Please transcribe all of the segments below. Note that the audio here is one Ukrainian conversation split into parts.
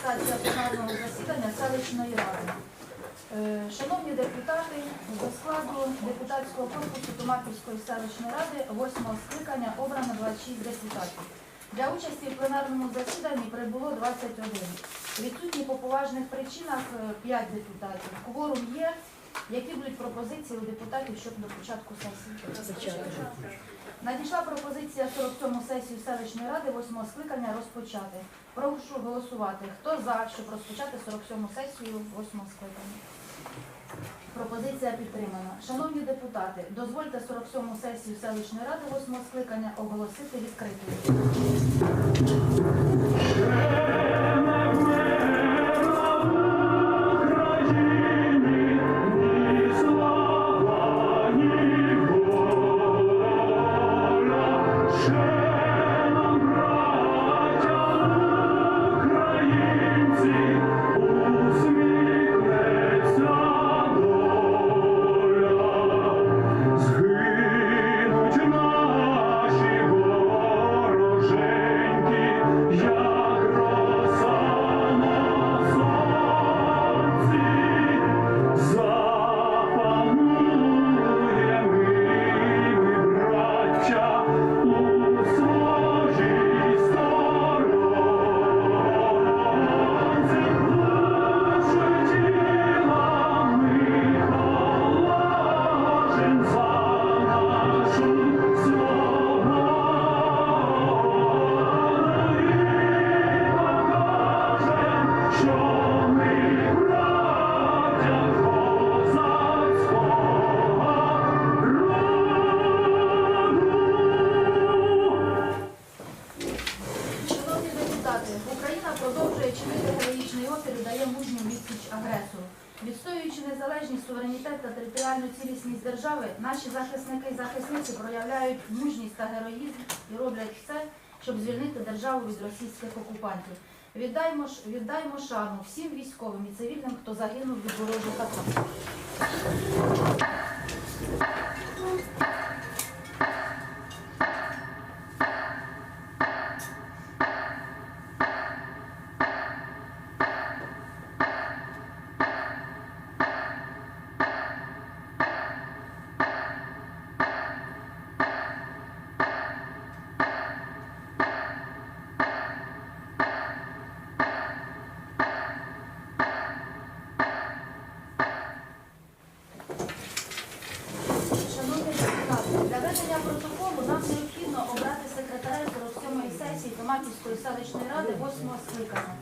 фіксація пленарного засідання селищної ради. Е, Шановні депутати, до складу депутатського корпусу Томаківської селищної ради 8 скликання обрано 26 депутатів. Для участі в пленарному засіданні прибуло 21. Відсутні по поважних причинах 5 депутатів. Кворум є. Які будуть пропозиції у депутатів щодо початку сесії? Надійшла пропозиція 47-му сесію селищної ради 8-го скликання розпочати. Прошу голосувати. Хто за, щоб розпочати 47-му сесію 8-го скликання? Пропозиція підтримана. Шановні депутати, дозвольте 47-му сесію селищної ради 8-го скликання оголосити відкритою. Продовжує героїчний опір дає мужню відсіч агресору. Відстоюючи незалежність, суверенітет та територіальну цілісність держави, наші захисники і захисниці проявляють мужність та героїзм і роблять все, щоб звільнити державу від російських окупантів. Віддаймо, ж- віддаймо шану всім військовим і цивільним, хто загинув від ворожих атак. Ведення протоколу нам необхідно обрати секретаря 47-ї сесії Томаківської селищної ради 8 скликання.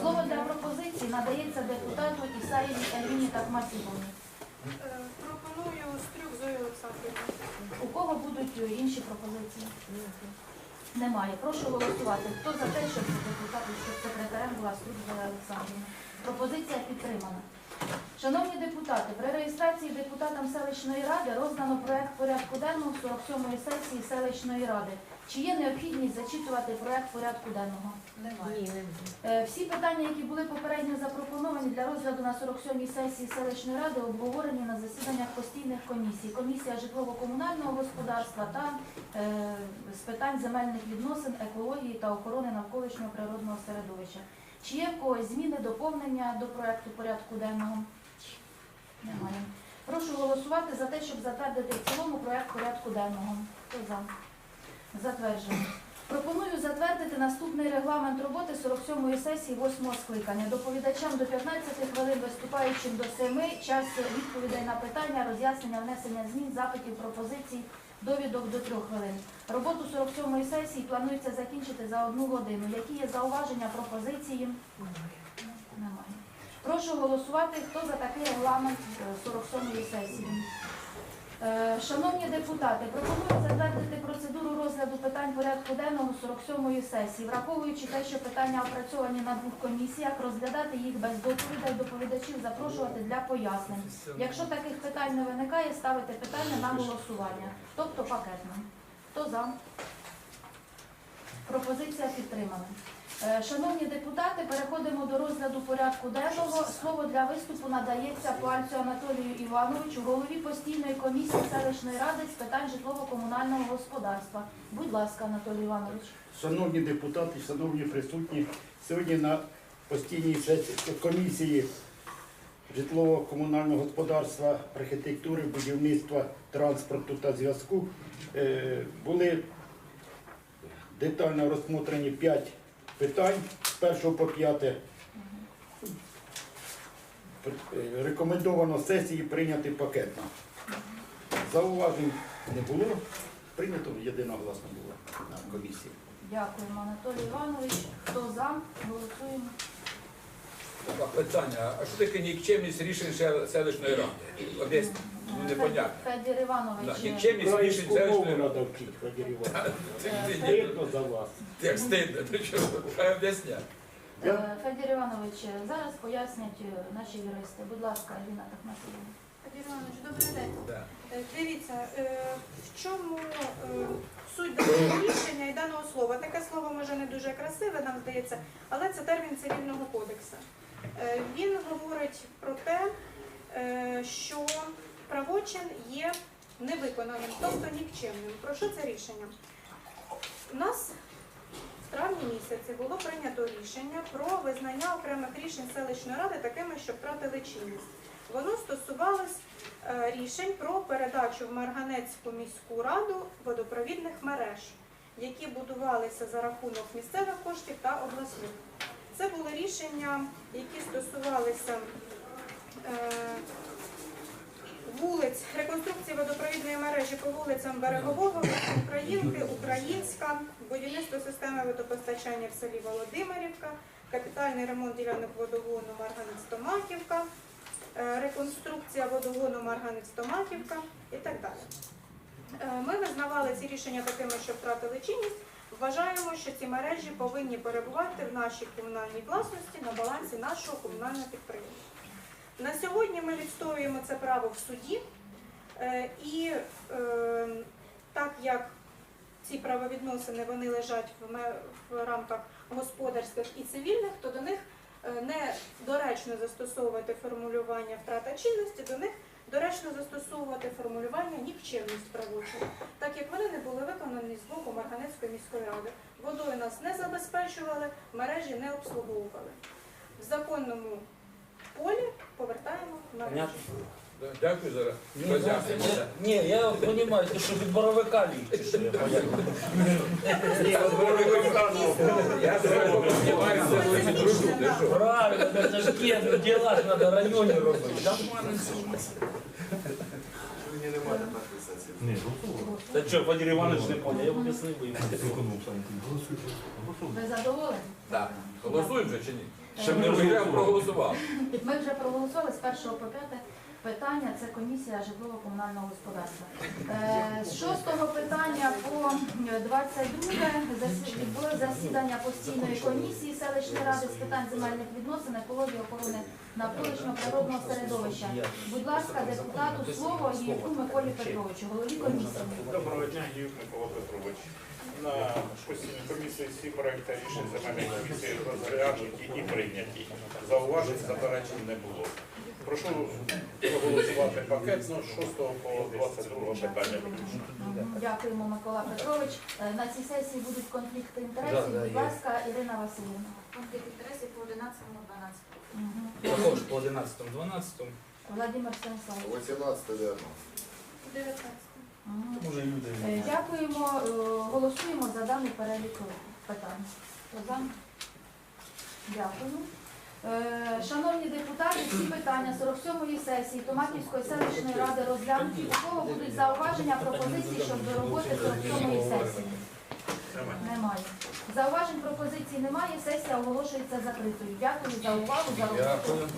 Слово для пропозиції надається депутату Ісаєві Еліні Такмасівні. Е, Пропоную стрюк Зою Олександрівну. У кого будуть інші пропозиції? Немає. Прошу голосувати. Хто за те, щоб депутати, щоб секретарем була Струб Олександрівна? Пропозиція підтримана. Шановні депутати, при реєстрації депутатам селищної ради роздано проект порядку денного 47-ї сесії селищної ради. Чи є необхідність зачитувати проект порядку денного? Ні, не Е, Всі питання, які були попередньо запропоновані для розгляду на 47-й сесії селищної ради, обговорені на засіданнях постійних комісій. Комісія житлово-комунального господарства та е, з питань земельних відносин, екології та охорони навколишнього природного середовища. Чи є в когось зміни, доповнення до проекту порядку денного? Немає. Прошу голосувати за те, щоб затвердити в цілому проект порядку денного. Хто за? Затверджено. Пропоную затвердити наступний регламент роботи 47-ї сесії 8 скликання. Доповідачам до 15 хвилин, виступаючим до 7, час відповідей на питання, роз'яснення, внесення змін, запитів, пропозицій, довідок до трьох хвилин. Роботу 47-ї сесії планується закінчити за одну годину. Які є зауваження, пропозиції? Немає. Прошу голосувати, хто за такий регламент е, 47-ї сесії. Е, Шановні депутати, пропоную затвердити процедуру розгляду питань порядку денного 47-ї сесії, враховуючи те, що питання опрацьовані на двох комісіях, розглядати їх без доповідей, доповідачів запрошувати для пояснень. Якщо таких питань не виникає, ставити питання на голосування, тобто пакетно. Хто за? Пропозиція підтримана. Е, Шановні депутати, переходимо до розгляду порядку денного. Слово для виступу надається Пальцю Анатолію Івановичу, голові постійної комісії селищної ради з питань житлово-комунального господарства. Будь ласка, Анатолій Іванович. Шановні депутати, шановні присутні, сьогодні на постійній комісії житлово-комунального господарства, архітектури, будівництва, транспорту та зв'язку е, були детально розсмотрені 5 питань з 1 по 5. Е, Рекомендовано сесії прийняти пакетно. Зауважень не було. Прийнято єдиногласно було на комісії. Дякуємо, Анатолій Іванович. Хто за? Голосуємо. Питання, а що таке нікчемність рішень селищної ради? Об'ясніть, ну непонятно. Федір Іванович. Нікчемність рішень Українську мову селищної ради. треба вчити, Іванович. Ні- ні- Стидно за вас. Як стидно, то що, хай. Е, Федір Іванович, зараз пояснять е, наші юристи. Будь ласка, Аліна Тахматівна. Федір Іванович, добрий день. Да. Е, Дивіться, е, в чому е, суть даного рішення і даного слова. Таке слово може не дуже красиве, нам здається, але це термін цивільного кодексу. Е, Він говорить про те, е, що правочин є невиконаним, тобто нікчемним. Про що це рішення? У нас в травні місяці було прийнято рішення про визнання окремих рішень селищної ради такими, що втратили чинність. Воно стосувалось е, рішень про передачу в Марганецьку міську раду водопровідних мереж, які будувалися за рахунок місцевих коштів та обласних. Це були рішення, які стосувалися е, вулиць, реконструкції водопровідної мережі по вулицям Берегового, Українки, Українська, будівництво системи водопостачання в селі Володимирівка, капітальний ремонт ділянок водогону Марганець-Томаківка, е, реконструкція водогону Марганець-Томаківка і так далі. Е, Ми визнавали ці рішення такими, що втратили чинність. Вважаємо, що ці мережі повинні перебувати в нашій комунальній власності на балансі нашого комунального підприємства. На сьогодні ми відстоюємо це право в суді, е, і е, так як ці правовідносини вони лежать в, рамках господарських і цивільних, то до них е, недоречно застосовувати формулювання втрата чинності, до них доречно застосовувати формулювання нікчемність правочину, так як вони не були виконані з боку Марганецької міської ради. Водою нас не забезпечували, мережі не обслуговували. В законному полі повертаємо мережі. Дякую за Не, роз'яснення. я понимаю, ты что від боровика лічиш. що? Правильно, это ж кент, дела ж надо районі робити. Та що, Вадим Іванович не поняв, я об'яснив би йому. Ви задоволені? Так. Голосуємо вже чи ні? Ще Ми вже проголосували. Ми вже проголосували з першого по п'яте питання. Це комісія житлово-комунального господарства. Е, З шостого питання по 22 засі- відбулось засідання постійної комісії селищної ради з питань земельних відносин, екології, охорони навколишнього природного середовища. Будь ласка, депутату слово Євку Миколі Петровичу, голові комісії. Доброго дня, Юрій Микола Петрович. На постійній комісії всі проекти рішень земельної комісії розглянуті і прийняті. Зауважень заперечень не було. Прошу проголосувати пакетно з 6 по 22 питання. Дякуємо, Микола Петрович. Е, На цій сесії будуть конфлікти інтересів. Да, да, Будь є. ласка, Ірина Васильівна. Конфлікт інтересів по 11-12. Також по 11 12 Владимир Станіславович. 18 верно. 19. Мгм. Може люди. Е, Дякуємо, е, голосуємо за даний перелік питань. Хто за? Дякую. Е, Шановні депутати, всі питання 47-ї сесії Томатівської селищної ради розглянуті. У кого будуть зауваження, пропозиції щодо роботи 47-ї сесії? Немає. Зауважень пропозицій немає. Сесія оголошується закритою. Дякую за увагу, за роботу.